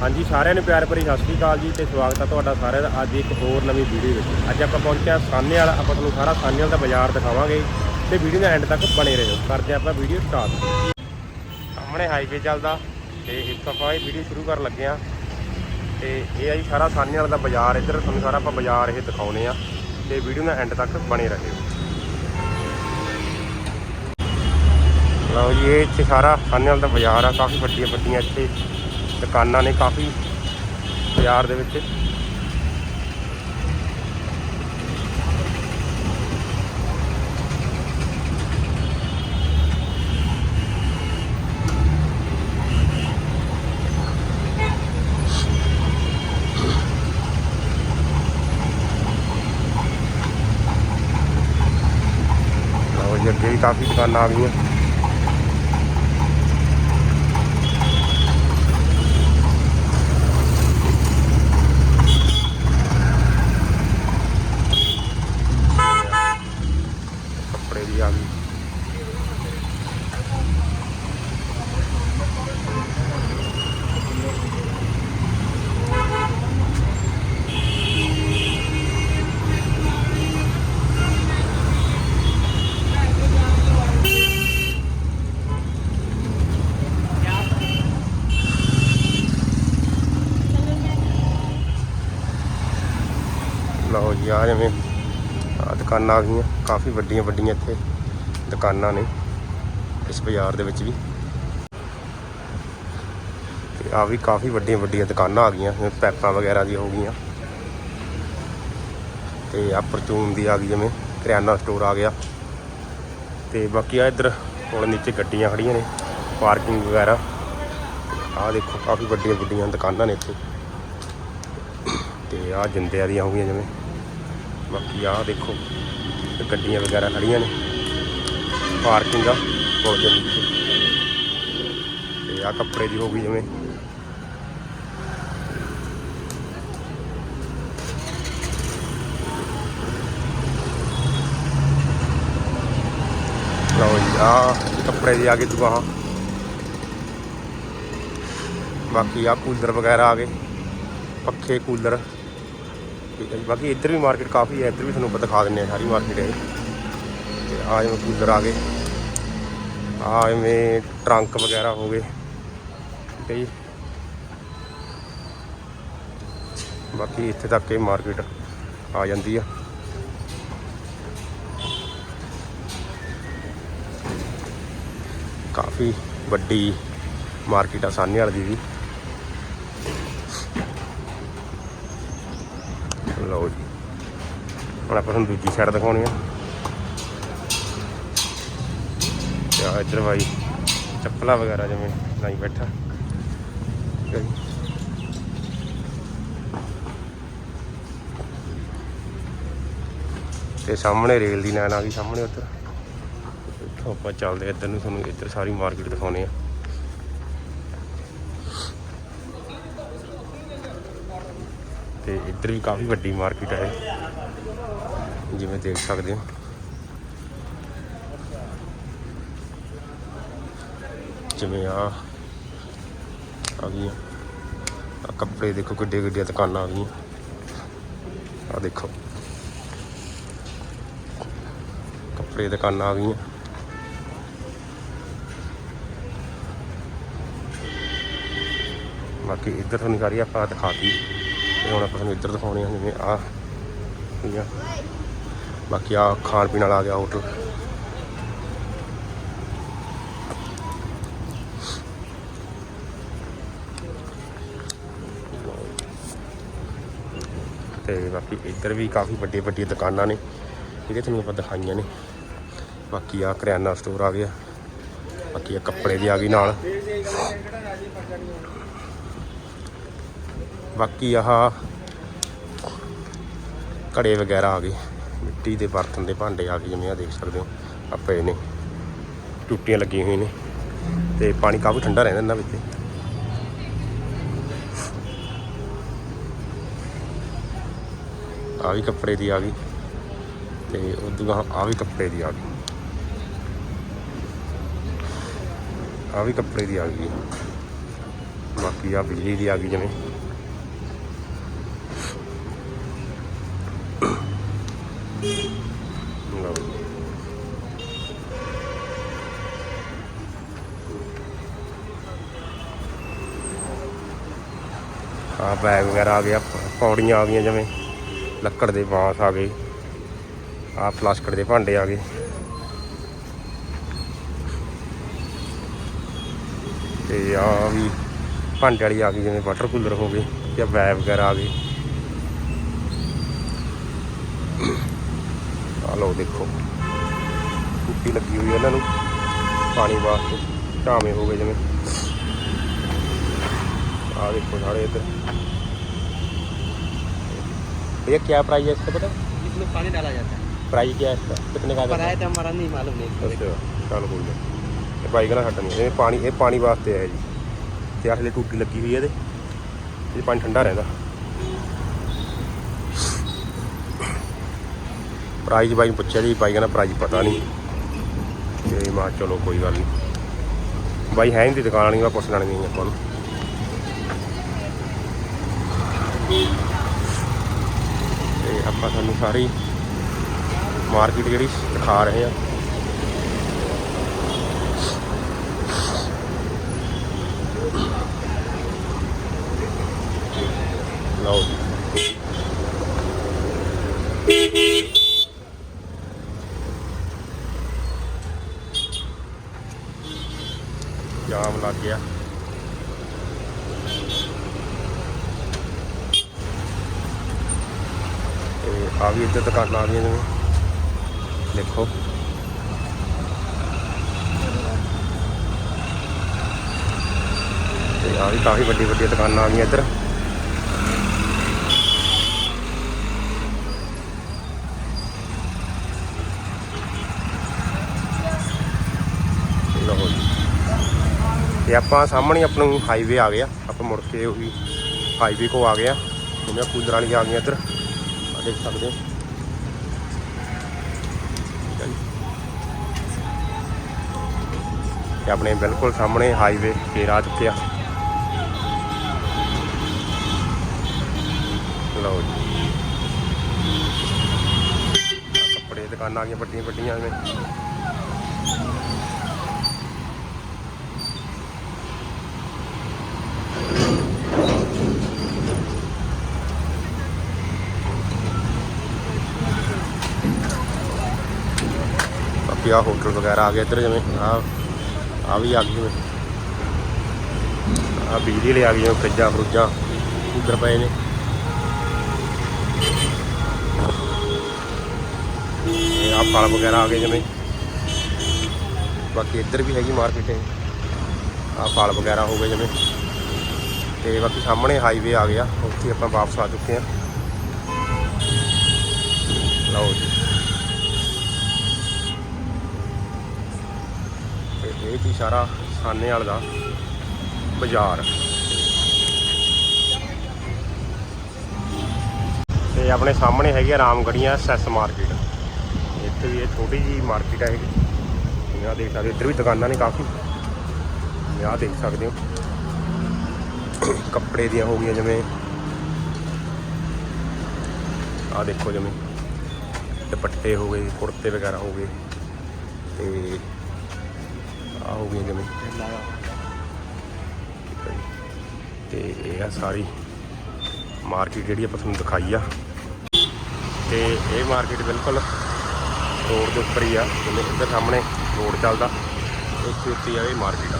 ਹਾਂਜੀ, ਸਾਰਿਆਂ ਨੂੰ ਪਿਆਰ ਭਰੀ ਸਤਿ ਸ਼੍ਰੀ ਅਕਾਲ ਜੀ ਤੇ ਸਵਾਗਤ ਹੈ ਤੁਹਾਡਾ ਸਾਰਿਆਂ ਦਾ ਅੱਜ ਇੱਕ ਹੋਰ ਨਵੀਂ ਵੀਡੀਓ ਵਿੱਚ। ਅੱਜ ਆਪਾਂ ਪਹੁੰਚਿਆ ਸਾਨੇ ਵਾਲਾ, ਆਪਾਂ ਤੁਹਾਨੂੰ ਸਾਰਾ ਸਾਨੇ ਵਾਲਾ ਦਾ ਬਾਜ਼ਾਰ ਦਿਖਾਵਾਂਗੇ ਤੇ ਵੀਡੀਓ ਦੇ ਐਂਡ ਤੱਕ ਬਣੇ ਰਹੋ। ਕਰਦੇ ਆਪਾਂ ਵੀਡੀਓ ਸਟਾਰਟ ਸਾਹਮਣੇ ਹਾਈਵੇ ਚੱਲਦਾ ਤੇ ਇੱਥੋਂ ਆਪਾਂ ਇਹ ਵੀਡੀਓ ਸ਼ੁਰੂ ਕਰਨ ਲੱਗੇ ਆ ਤੇ ਇਹ ਆ ਜੀ ਸਾਰਾ ਸਾਨੇ ਵਾਲਾ ਦਾ ਬਾਜ਼ਾਰ। ਇੱਧਰ ਤੁਹਾਨੂੰ ਸਾਰਾ ਆਪਾਂ ਬਾਜ਼ਾਰ ਇਹ ਦਿਖਾਉਨੇ ਆ ਤੇ ਵੀਡੀਓ ਦੇ ਐਂਡ ਤੱਕ ਬਣੇ ਰਹੋ। ਲਓ ਜੀ, ਇਹ ਇੱਥੇ ਸਾਰਾ ਸਾਨੇ ਵਾਲਾ ਦਾ ਬਾਜ਼ਾਰ ਆ, ਕਾਫੀ ਵੱਡੀਆਂ ਵੱਡੀਆਂ ਇੱਥੇ। ਦੁਕਾਨਾਂ ਨੇ ਕਾਫੀ ਬਾਜ਼ਾਰ ਦੇ ਵਿੱਚ। ਅੱਗੇ ਵੀ ਕਾਫੀ ਦੁਕਾਨਾਂ ਆ ਗਈਆਂ। ਕੱਪੜੇ ਦੀ ਆ ਗਈ ਲਓ ਜੀ ਆ ਜਿਵੇਂ ਆ ਦੁਕਾਨਾਂ ਆ ਗਈਆਂ, ਕਾਫੀ ਵੱਡੀਆਂ ਵੱਡੀਆਂ ਇੱਥੇ ਦੁਕਾਨਾਂ ਨੇ ਇਸ ਬਾਜ਼ਾਰ ਦੇ ਵਿੱਚ ਵੀ। ਤੇ ਆ ਵੀ ਕਾਫੀ ਵੱਡੀਆਂ ਵੱਡੀਆਂ ਦੁਕਾਨਾਂ ਆ ਗਈਆਂ, ਜਿਵੇਂ ਪੈਪਾਂ ਵਗੈਰਾ ਦੀ ਹੋ ਗਈਆਂ। ਤੇ ਆ ਪਰਚੂਨ ਦੀ ਆ ਗਈ, ਜਿਵੇਂ ਕਰਿਆਨਾ ਸਟੋਰ ਆ ਗਿਆ। ਤੇ ਬਾਕੀ ਆ ਇੱਧਰ ਹੁਣ ਨੀਚੇ ਗੱਡੀਆਂ ਖੜੀਆਂ ਨੇ, ਪਾਰਕਿੰਗ ਵਗੈਰਾ। ਆ ਦੇਖੋ, ਕਾਫੀ ਵੱਡੀਆਂ ਵੱਡੀਆਂ ਦੁਕਾਨਾਂ ਨੇ ਇੱਥੇ। ਤੇ ਆ ਜਿੰਦਿਆਂ ਦੀਆਂ ਹੋ ਗਈਆਂ, ਜਿਵੇਂ। ਬਾਕੀ ਆ ਦੇਖੋ ਤੇ ਗੱਡੀਆਂ ਵਗੈਰਾ ਖੜੀਆਂ ਨੇ। ਪਾਰਕਿੰਗ ਆ, ਪੁਲ ਦੇ ਨੀਚੇ। ਤੇ ਆ ਕੱਪੜੇ ਦੀ ਹੋ ਗਈ ਜਿਵੇਂ। ਲਓ ਜੀ ਆ ਕੱਪੜੇ ਦੀ ਆ ਗਈ ਦੁਕਾਨ। ਬਾਕੀ ਆ ਕੂਲਰ ਵਗੈਰਾ ਆ ਗਏ। ਪੱਖੇ ਕੂਲਰ। ਠੀਕ ਹੈ। ਜੀ ਬਾਕੀ ਇੱਧਰ ਵੀ ਮਾਰਕੀਟ ਕਾਫੀ ਹੈ, ਇੱਧਰ ਵੀ ਤੁਹਾਨੂੰ ਆਪਾਂ ਦਿਖਾ ਦਿੰਨੇ ਆ ਸਾਰੀ ਮਾਰਕੀਟ ਹੈ ਤੇ ਆ ਜਿਵੇਂ ਕੂਲਰ ਆ ਗਏ। ਆ ਜਿਵੇਂ ਟਰੰਕ ਵਗੈਰਾ ਹੋ ਗਏ। ਠੀਕ ਹੈ ਜੀ। ਬਾਕੀ ਇੱਥੇ ਤੱਕ ਇਹ ਮਾਰਕੀਟ ਆ ਜਾਂਦੀ ਆ। ਕਾਫੀ ਵੱਡੀ ਮਾਰਕੀਟ ਆ ਸਾਨੇ ਵਾਲੀ ਦੀ ਵੀ। ਲਓ ਜੀ। ਹੁਣ ਆਪਾਂ ਤੁਹਾਨੂੰ ਦੂਜੀ ਸਾਈਡ ਦਿਖਾਉਣੀ ਆ। ਤੇ ਆ ਇੱਧਰ ਬਾਈ, ਚੱਪਲਾਂ ਵਗੈਰਾ ਜਿਵੇਂ ਲਾਈ ਬੈਠਾ। ਠੀਕ ਹੈ ਜੀ। ਤੇ ਸਾਹਮਣੇ ਰੇਲ ਦੀ ਲਾਈਨ ਆ ਗਈ ਸਾਹਮਣੇ ਉੱਧਰ। ਇੱਥੋਂ ਆਪਾਂ ਚੱਲਦੇ ਇੱਧਰ ਨੂੰ, ਤੁਹਾਨੂੰ ਇੱਧਰ ਸਾਰੀ ਮਾਰਕੀਟ ਦਿਖਾਉਣੇ ਆ। ਤੇ ਇੱਧਰ ਵੀ ਕਾਫੀ ਵੱਡੀ ਮਾਰਕੀਟ ਹੈ। ਜਿਵੇਂ ਦੇਖ ਸਕਦੇ ਹੋ। ਜਿਵੇਂ ਆ ਆ ਗਈਆਂ ਆ। ਕੱਪੜੇ ਦੇਖੋ ਕਿੱਡੇ ਕਿੱਡੀਆਂ ਦੁਕਾਨਾਂ ਆ ਗਈਆਂ ਆ ਦੇਖੋ। ਕੱਪੜੇ ਦੁਕਾਨਾਂ ਆ। ਗਈਆਂ ਬਾਕੀ ਇੱਧਰ ਤੁਹਾਨੂੰ ਸਾਰੀ ਆਪਾਂ ਦਿਖਾਤੀ ਤੇ ਹੁਣ ਆਪਾਂ ਤੁਹਾਨੂੰ ਇੱਧਰ ਦਿਖਾਉਣੇ ਆ, ਜਿਵੇਂ ਆ। ਹੋਈਆਂ ਬਾਕੀ ਆ ਖਾਣ ਪੀਣ ਵਾਲਾ ਆ ਗਿਆ ਹੋਟਲ ਤੇ ਬਾਕੀ ਇੱਧਰ ਵੀ ਕਾਫੀ ਵੱਡੀਆਂ ਵੱਡੀਆਂ ਦੁਕਾਨਾਂ ਨੇ। ਠੀਕ ਤੁਹਾਨੂੰ ਆਪਾਂ ਦਿਖਾਈਆਂ ਨੇ। ਬਾਕੀ ਆ ਕਰਿਆਨਾ ਸਟੋਰ ਆ ਗਿਆ। ਬਾਕੀ ਆ ਕੱਪੜੇ ਦੀ ਆ ਗਈ ਨਾਲ। ਬਾਕੀ ਆਹ ਘੜੇ ਵਗੈਰਾ ਆ ਗਏ। ਮਿੱਟੀ ਦੇ ਬਰਤਨ ਦੇ ਭਾਂਡੇ ਆ ਗਏ ਜਿਵੇਂ ਆ ਦੇਖ ਸਕਦੇ ਹੋ ਆ ਪਏ ਨੇ। ਟੁੱਟੀਆਂ ਲੱਗੀਆਂ ਹੋਈਆਂ ਨੇ ਤੇ ਪਾਣੀ ਕਾਫੀ ਠੰਡਾ ਰਹਿੰਦਾ ਇਹਨਾਂ ਵਿੱਚ। ਆ ਵੀ ਕੱਪੜੇ ਦੀ ਆ ਗਈ ਤੇ ਉਦੋਂ ਆ ਵੀ ਕੱਪੜੇ ਦੀ ਆ ਗਈ। ਆ ਵੀ ਕੱਪੜੇ ਦੀ ਆ ਗਈ। ਬਾਕੀ ਆ ਬਿਜਲੀ ਦੀ ਆ ਗਈ ਜਿਵੇਂ। ਲਓ। ਆ ਬੈਗ ਵਗੈਰਾ ਆ ਗਿਆ ਪੌੜੀਆਂ ਆ ਗਈਆਂ ਜਿਵੇਂ। ਲੱਕੜ ਦੇ ਬਾਂਸ ਆ ਗਏ। ਆ ਪਲਾਸਟਿਕ ਦੇ ਭਾਂਡੇ ਆ ਗਏ। ਤੇ ਆ ਵੀ ਭਾਂਡੇ ਵਾਲੀ ਆ ਗਈ ਜਿਵੇਂ ਵਾਟਰ ਕੂਲਰ ਹੋ ਗਏ ਜਾਂ ਬੈਗ ਵਗੈਰਾ ਆ ਗਏ। ਆ ਲਓ ਦੇਖੋ ਟੁੱਟੀ ਲੱਗੀ ਹੋਈ ਹੈ ਇਹਨਾਂ ਨੂੰ ਪਾਣੀ ਵਾਸਤੇ ਢਾਵੇਂ ਹੋ ਗਏ ਜਿਵੇਂ आ देखो सारे इधर भैया क्या प्राइस है इसका पता इसमें पानी डाला जाता है प्राइस क्या है इसका कितने का पर आता आया है था हमारा नहीं मालूम नहीं ਅੱਛਾ ਚੱਲ ਕੋਈ ਨਹੀਂ ਇਹ ਬਾਈਕ ਨਾਲ ਹਟਣੀ ਇਹ ਪਾਣੀ ਇਹ ਪਾਣੀ ਵਾਸਤੇ ਹੈ ਜੀ ਤੇ ਆਖਲੇ ਟੂਟੀ ਲੱਗੀ ਹੋਈ ਹੈ ਇਹਦੇ ਇਹ ਪਾਣੀ ਠੰਡਾ ਰਹਿੰਦਾ ਪ੍ਰਾਈਜ਼ ਬਾਈ ਨੂੰ ਪੁੱਛਿਆ ਜੀ ਬਾਈਕ ਦਾ ਪ੍ਰਾਈਜ਼ ਪਤਾ ਨਹੀਂ। ਤੇ ਮਾ ਚਲੋ ਕੋਈ ਗੱਲ ਨਹੀਂ। ਬਾਈ ਹੈ ਨਹੀਂ ਦੁਕਾਨ ਨਹੀਂ ਮੈਂ ਪੁੱਛ ਲੈਣੀ ਨਹੀਂ ਆਪਾਂ ਨੂੰ। ਤੇ ਆਪਾਂ ਤੁਹਾਨੂੰ ਸਾਰੀ ਮਾਰਕੀਟ ਜਿਹੜੀ ਦਿਖਾ ਰਹੇ ਆ ਲਓ ਜੀ ਜਾਮ ਲੱਗ ਗਿਆ। ਤੇ ਆ ਵੀ ਇੱਧਰ ਦੁਕਾਨਾਂ ਆ ਗਈਆਂ ਜਿਵੇਂ ਦੇਖੋ। ਤੇ ਆ ਵੀ ਕਾਫੀ ਵੱਡੀ ਵੱਡੀ ਦੁਕਾਨਾਂ ਆ ਗਈਆਂ ਇੱਧਰ ਲਓ ਜੀ ਤੇ ਆਪਾਂ ਸਾਹਮਣੇ ਆਪਣਾ ਹਾਈਵੇ ਆ ਗਿਆ ਆਪਾਂ ਮੁੜ ਕੇ ਉਹੀ ਹਾਈਵੇ ਕੋ ਆ ਗਿਆ ਜਿਵੇਂ ਕੂਲਰ ਵਾਲੀਆਂ ਆ ਗਈਆਂ ਇੱਧਰ। ਆ ਦੇਖ ਸਕਦੇ ਹੋ। ਤੇ ਆਪਣੇ ਬਿਲਕੁਲ ਸਾਹਮਣੇ ਹਾਈਵੇ ਫੇਰ ਆ ਚੁੱਕਿਆ ਲਓ ਜੀ। ਕੱਪੜੇ ਦੁਕਾਨਾਂ ਆ ਗਈਆਂ ਵੱਡੀਆਂ ਵੱਡੀਆਂ ਨੇ ਬਾਕੀ ਆ ਹੋਟਲ ਵਗੈਰਾ ਆ ਗਏ, ਇੱਧਰ ਜਿਵੇਂ ਆ ਆ ਵੀ ਆ ਗਈ ਜਿਵੇਂ। ਆ ਬਿਜਲੀ ਵਾਲੇ ਆ ਗਏ ਜਿਵੇਂ ਫਰਿੱਜਾਂ, ਫਰੂਜਾਂ ਉੱਧਰ ਪਏ ਨੇ। ਇਹ ਆ ਫਲ ਵਗੈਰਾ ਆ ਗਏ ਜਿਵੇਂ। ਬਾਕੀ ਇੱਧਰ ਵੀ ਹੈਗੀ ਮਾਰਕੀਟ। ਆ ਫਲ ਵਗੈਰਾ ਹੋ ਗਏ ਜਿਵੇਂ। ਤੇ ਬਾਕੀ ਸਾਹਮਣੇ ਹਾਈਵੇ ਆ ਗਿਆ, ਉੱਥੇ ਆਪਾਂ ਵਾਪਸ ਆ ਚੁੱਕੇ ਆ ਲਓ ਜੀ। ਇਹ ਸੀ ਸਾਰਾ ਸਾਨੇ ਵਾਲ ਦਾ ਬਾਜ਼ਾਰ। ਤੇ ਆਪਣੇ ਸਾਹਮਣੇ ਹੈਗੀ ਆ ਰਾਮਗੜੀਆਂ ਸੈਸ ਮਾਰਕੀਟ। ਇੱਥੇ ਵੀ ਇਹ ਛੋਟੀ ਜੀ ਮਾਰਕੀਟ ਹੈ ਇਹ। ਆਹ ਦੇਖ ਸਕਦੇ ਹੋ, ਇੱਧਰ ਵੀ ਦੁਕਾਨਾਂ ਨੇ ਕਾਫੀ। ਆਹ ਦੇਖ ਸਕਦੇ ਹੋ। ਕੱਪੜੇ ਦੀਆਂ ਹੋ ਗਈਆਂ ਜਿਵੇਂ। ਆਹ ਦੇਖੋ ਜਿਵੇਂ। ਦੁਪੱਟੇ ਹੋ ਗਏ ਕੁੜਤੇ ਵਗੈਰਾ ਹੋ ਗਏ। ਤੇ ਆ ਹੋ ਗਈਆਂ ਜਿਵੇਂ। ਤੇ ਇਹ ਆ ਸਾਰੀ ਮਾਰਕੀਟ ਜਿਹੜੀ ਆਪਾਂ ਤੁਹਾਨੂੰ ਦਿਖਾਈ ਆ। ਤੇ ਇਹ ਮਾਰਕੀਟ ਬਿਲਕੁਲ ਰੋਡ ਦੇ ਉੱਪਰ ਹੀ ਆ, ਜਿਵੇਂ ਇੱਧਰ ਸਾਹਮਣੇ ਰੋਡ ਚੱਲਦਾ, ਉੱਥੇ ਉੱਤੇ ਆ ਇਹ ਮਾਰਕੀਟ ਆ।